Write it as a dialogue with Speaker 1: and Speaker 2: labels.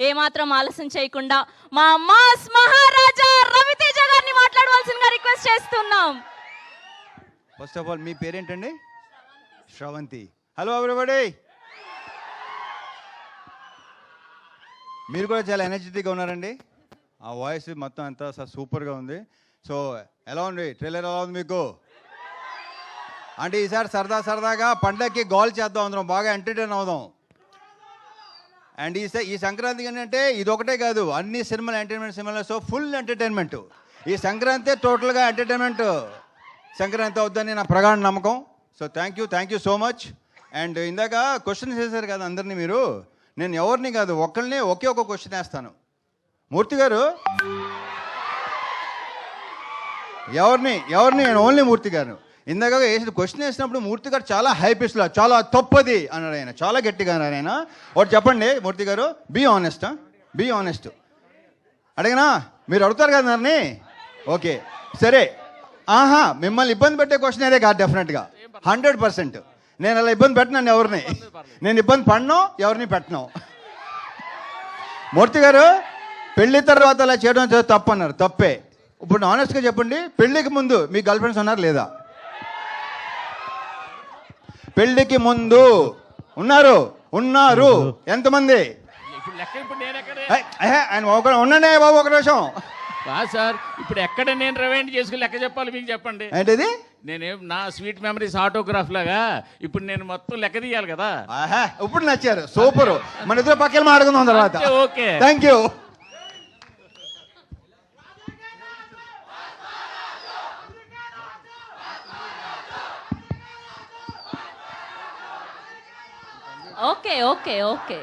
Speaker 1: ఏమాత్రం ఆలస్యం చేయకుండా మా మాస్ మహారాజా రవితేజ గారిని మాట్లాడవలసిందిగా రిక్వెస్ట్ చేస్తున్నాం.
Speaker 2: ఫస్ట్ ఆఫ్ ఆల్ మీ పేరేంటండి? శ్రవంతి. హలో ఎవరిబడి మీరు కూడా చాలా ఎనర్జెటిక్గా ఉన్నారండి. ఆ వాయిస్ మొత్తం అంతా స- సూపర్గా ఉంది. సో ఎలా ఉంది? ట్రైలర్ ఎలా ఉంది మీకు? అంటే ఈసారి సరదా సరదాగా పండగకి గోల్ చేద్దాం అందరం. బాగా ఎంటర్టైన్ అవుదాం. అండ్ ఈ ఈ సంక్రాంతి ఏంటంటే ఇది ఒకటే కాదు అన్ని సినిమాలు ఎంటర్టైన్మెంట్ సినిమాలు సో ఫుల్ ఎంటర్టైన్మెంట్ ఈ సంక్రాంతి టోటల్గా ఎంటర్టైన్మెంట్ సంక్రాంతి అవుద్దని నా ప్రగాఢ నమ్మకం. So thank you thank you so much and ఇందాక క్వశ్చన్ చేశారు కదా అందరినీ మీరు. నేను ఎవరిని కాదు ఒకరిని ఒకే ఒక క్వశ్చన్ వేస్తాను. మూర్తి గారు? ఎవరిని? ఎవరిని? నేను ఓన్లీ మూర్తి గారు ఇందాక వేసి క్వశ్చన్ వేసినప్పుడు మూర్తి గారు చాలా హైపిస్లో చాలా తప్పది అన్నాడు ఆయన. చాలా గట్టిగా అన్నారు ఆయన. ఒకటి చెప్పండి మూర్తి గారు. బీ ఆనెస్ట్ బీ ఆనెస్ట్ అడిగినా మీరు అడుగుతారు కదా నన్ను? ఓకే సరే. ఆహా మిమ్మల్ని ఇబ్బంది పెట్టే క్వశ్చన్ అదే కాదు డెఫినెట్గా హండ్రెడ్ పర్సెంట్ నేను అలా ఇబ్బంది పెట్టినాను ఎవరిని? నేను ఇబ్బంది పడను ఎవరిని పెట్టను. మూర్తి గారు పెళ్ళి తర్వాత అలా చేయడం చాలా తప్పు అన్నారు తప్పే. ఇప్పుడు ఆనెస్ట్గా చెప్పండి పెళ్ళికి ముందు మీ గర్ల్ ఫ్రెండ్స్ ఉన్నారు లేదా? పెళ్ళికి ముందు ఉన్నారు ఉన్నారు. ఎంతమంది?
Speaker 3: ఇప్పుడు లెక్క ఇప్పుడు నేను ఎక్కడ?
Speaker 2: ఏయ్, ఏహే, ఆయన ఒక ఉండండి బాబు ఒక నిమిషం.
Speaker 3: సార్ ఇప్పుడు ఎక్కడ నేను రివైండ్ చేసుకుని లెక్క చెప్పాలి మీకు చెప్పండి.
Speaker 2: ఏంటిది?
Speaker 3: నేనేం నా స్వీట్ మెమరీస్ ఆటోగ్రాఫ్ లాగా ఇప్పుడు నేను మొత్తం లెక్క తీయాలి కదా.
Speaker 2: ఆహా ఇప్పుడు నచ్చారు సూపర్. మన ఇద్దరు పక్కన మాట్లాడుకుందాం తర్వాత.
Speaker 3: Okay.
Speaker 2: Thank you
Speaker 1: okay okay okay